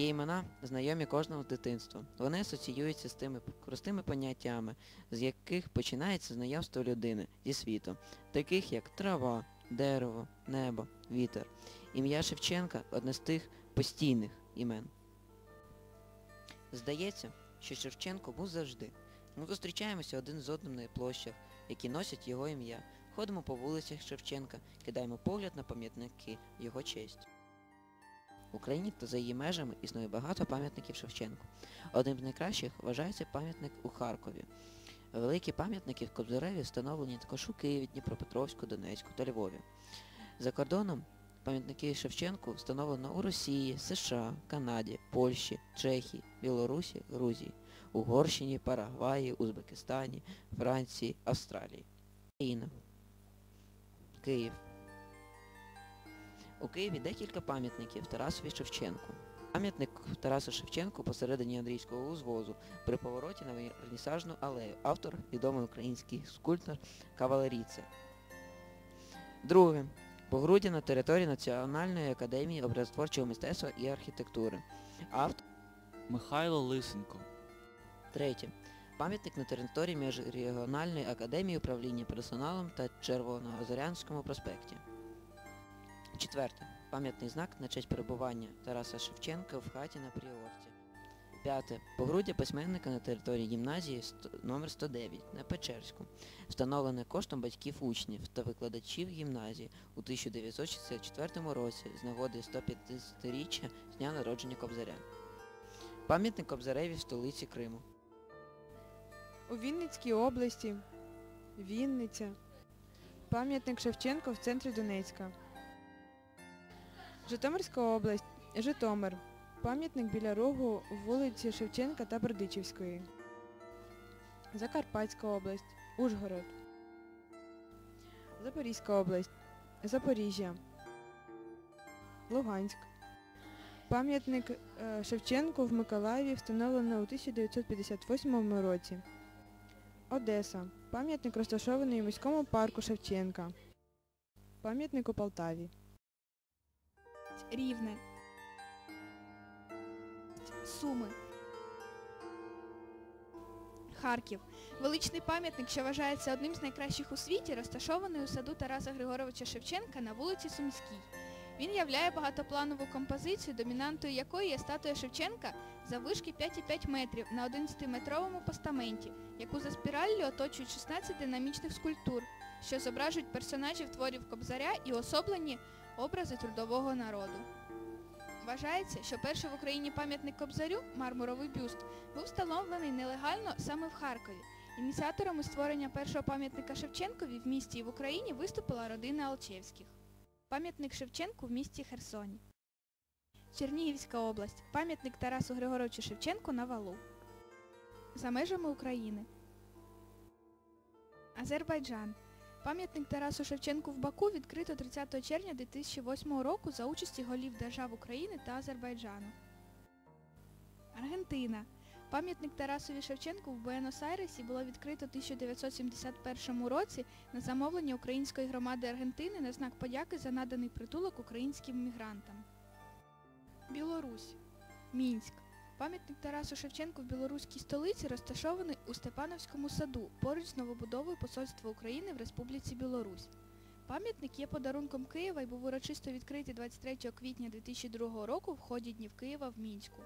Є імена, знайомі кожному з дитинства. Вони асоціюються з тими простими поняттями, з яких починається знайомство людини зі світом, таких як трава, дерево, небо, вітер. Ім'я Шевченка одне з тих постійних імен. Здається, що Шевченко був завжди. Ми зустрічаємося один з одним на площах, які носять його ім'я. Ходимо по вулицях Шевченка, кидаємо погляд на пам'ятники його честь. В Україні та за її межами існує багато пам'ятників Шевченку. Одним з найкращих вважається пам'ятник у Харкові. Великі пам'ятники в Кобзареві встановлені також у Києві, Дніпропетровську, Донецьку та Львові. За кордоном пам'ятники Шевченку встановлено у Росії, США, Канаді, Польщі, Чехії, Білорусі, Грузії, Угорщині, Парагваї, Узбекистані, Франції, Австралії. Україна. Київ. У Києві декілька пам'ятників Тарасові Шевченку. Пам'ятник Тарасу Шевченку посередині Андрійського узвозу при повороті на Вернісажну алею. Автор відомий український скульптор Кавалеріце. Друге. Погруддя на території Національної академії образотворчого мистецтва і архітектури. Автор Михайло Лисенко. Третє. Пам'ятник на території Міжрегіональної академії управління персоналом та Червоногозорянському проспекті. Четверте. Пам'ятний знак на честь перебування Тараса Шевченка в хаті на Пріорці. П'яте. Погруддя письменника на території гімназії номер 109 на Печерську, встановлене коштом батьків учнів та викладачів гімназії у 1964 році з нагоди 150-річчя з дня народження Кобзаря. Пам'ятник Кобзареві в столиці Криму. У Вінницькій області. Вінниця. Пам'ятник Шевченко в центрі Донецька. Житомирська область. Житомир. Пам'ятник біля рогу вулиці Шевченка та Бердичівської. Закарпатська область. Ужгород. Запорізька область. Запоріжжя. Луганськ. Пам'ятник е, Шевченку в Миколаєві встановлено у 1958 році. Одеса. Пам'ятник розташований у міському парку Шевченка. Пам'ятник у Полтаві. Рівне. Суми. Харків. Величний пам'ятник, що вважається одним з найкращих у світі, розташований у саду Тараса Григоровича Шевченка на вулиці Сумській. Він являє багатопланову композицію, домінантою якої є статуя Шевченка заввишки 5,5 метрів на 11-метровому постаменті, яку за спіраллю оточують 16 динамічних скульптур, що зображують персонажів творів Кобзаря і особлені образи трудового народу. Вважається, що перший в Україні пам'ятник Кобзарю, мармуровий бюст, був встановлений нелегально саме в Харкові. Ініціаторами створення першого пам'ятника Шевченкові в місті і в Україні виступила родина Алчевських. Пам'ятник Шевченку в місті Херсоні. Чернігівська область. Пам'ятник Тарасу Григоровичу Шевченку на валу. За межами України. Азербайджан. Пам'ятник Тарасу Шевченку в Баку відкрито 30 червня 2008 року за участі голів держав України та Азербайджану. Аргентина. Пам'ятник Тарасові Шевченку в Буенос-Айресі було відкрито в 1971 році на замовлення Української громади Аргентини на знак подяки за наданий притулок українським мігрантам. Білорусь. Мінськ. Пам'ятник Тарасу Шевченку в білоруській столиці розташований у Степановському саду, поруч з новобудовою Посольства України в Республіці Білорусь. Пам'ятник є подарунком Києва і був урочисто відкритий 23 квітня 2002 року в ході Днів Києва в Мінську.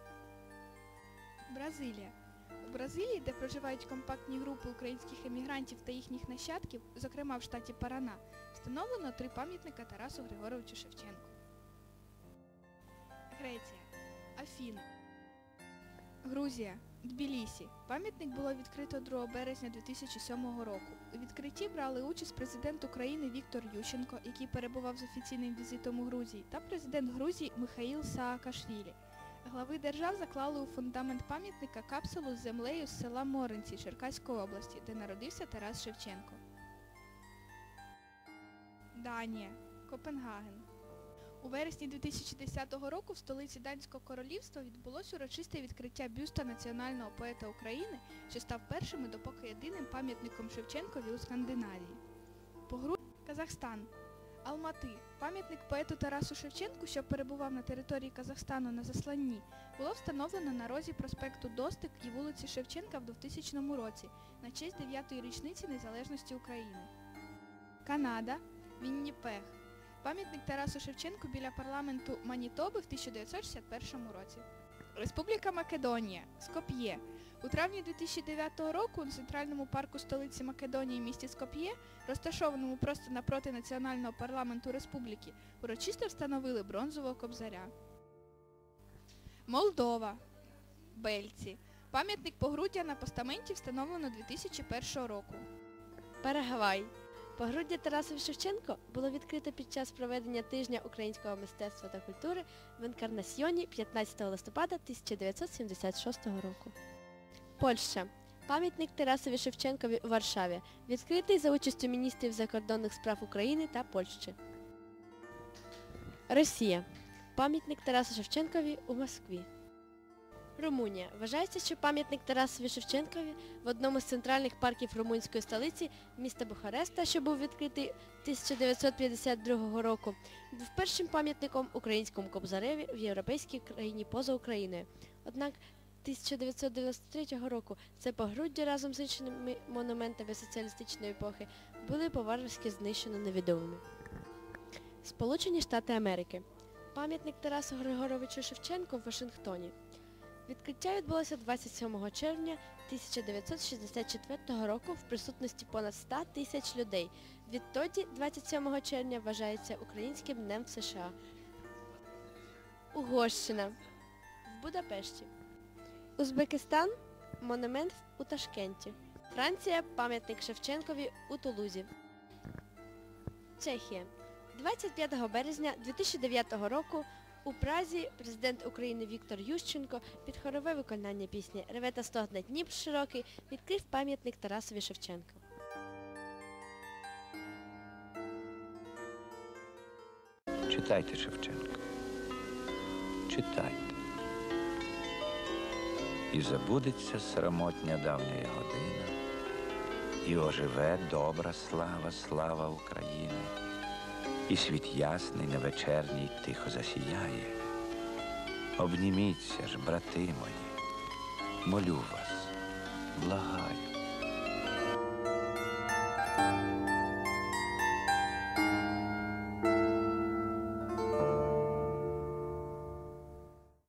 Бразилія. У Бразилії, де проживають компактні групи українських емігрантів та їхніх нащадків, зокрема в штаті Парана, встановлено три пам'ятника Тарасу Григоровичу Шевченку. Греція. Афіни. Грузія. Тбілісі. Пам'ятник було відкрито 2 березня 2007 року. У відкритті брали участь президент України Віктор Ющенко, який перебував з офіційним візитом у Грузії, та президент Грузії Михаїл Саакашвілі. Глави держав заклали у фундамент пам'ятника капсулу з землею з села Моринці Черкаської області, де народився Тарас Шевченко. Данія. Копенгаген. У вересні 2010 року в столиці Данського королівства відбулось урочисте відкриття бюста національного поета України, що став першим і допоки єдиним пам'ятником Шевченкові у Скандинавії. Погру... Казахстан. Алмати. Пам'ятник поету Тарасу Шевченку, що перебував на території Казахстану на засланні, було встановлено на розі проспекту Достик і вулиці Шевченка в 2000 році на честь 9-ї річниці незалежності України. Канада. Вінніпег. Пам'ятник Тарасу Шевченку біля парламенту Манітоби в 1961 році. Республіка Македонія. Скоп'є. У травні 2009 року у центральному парку столиці Македонії місті Скоп'є розташованому просто напроти національного парламенту республіки, урочисто встановили бронзового кобзаря. Молдова. Бельці. Пам'ятник погруддя на постаменті встановлено 2001 року. Парагвай. Погруддя Тарасові Шевченко було відкрито під час проведення тижня українського мистецтва та культури в Інкарнасьйоні 15 листопада 1976 року. Польща. Пам'ятник Тарасові Шевченкові у Варшаві, відкритий за участю міністрів закордонних справ України та Польщі. Росія. Пам'ятник Тарасу Шевченкові у Москві. Румунія. Вважається, що пам'ятник Тарасові Шевченкові в одному з центральних парків румунської столиці міста Бухареста, що був відкритий 1952 року, був першим пам'ятником українському кобзареві в європейській країні поза Україною. Однак 1993 року це погруддя разом з іншими монументами соціалістичної епохи були по-варварськи знищено невідомими. Сполучені Штати Америки. Пам'ятник Тарасу Григоровичу Шевченку в Вашингтоні. Відкриття відбулося 27 червня 1964 року в присутності понад 100 тисяч людей. Відтоді, 27 червня, вважається Українським днем в США. Угорщина в Будапешті. Узбекистан монумент у Ташкенті. Франція пам'ятник Шевченкові у Тулузі. Чехія. 25 березня 2009 року у Празі президент України Віктор Ющенко під хорове виконання пісні «Реве та стогне Дніпр широкий» відкрив пам'ятник Тарасові Шевченку. Читайте Шевченка. Читайте. І забудеться срамотня давня година, і оживе добра слава, слава України, і світ ясний невечерній тихо засіяє. Обніміться ж, брати мої, молю вас, благаю.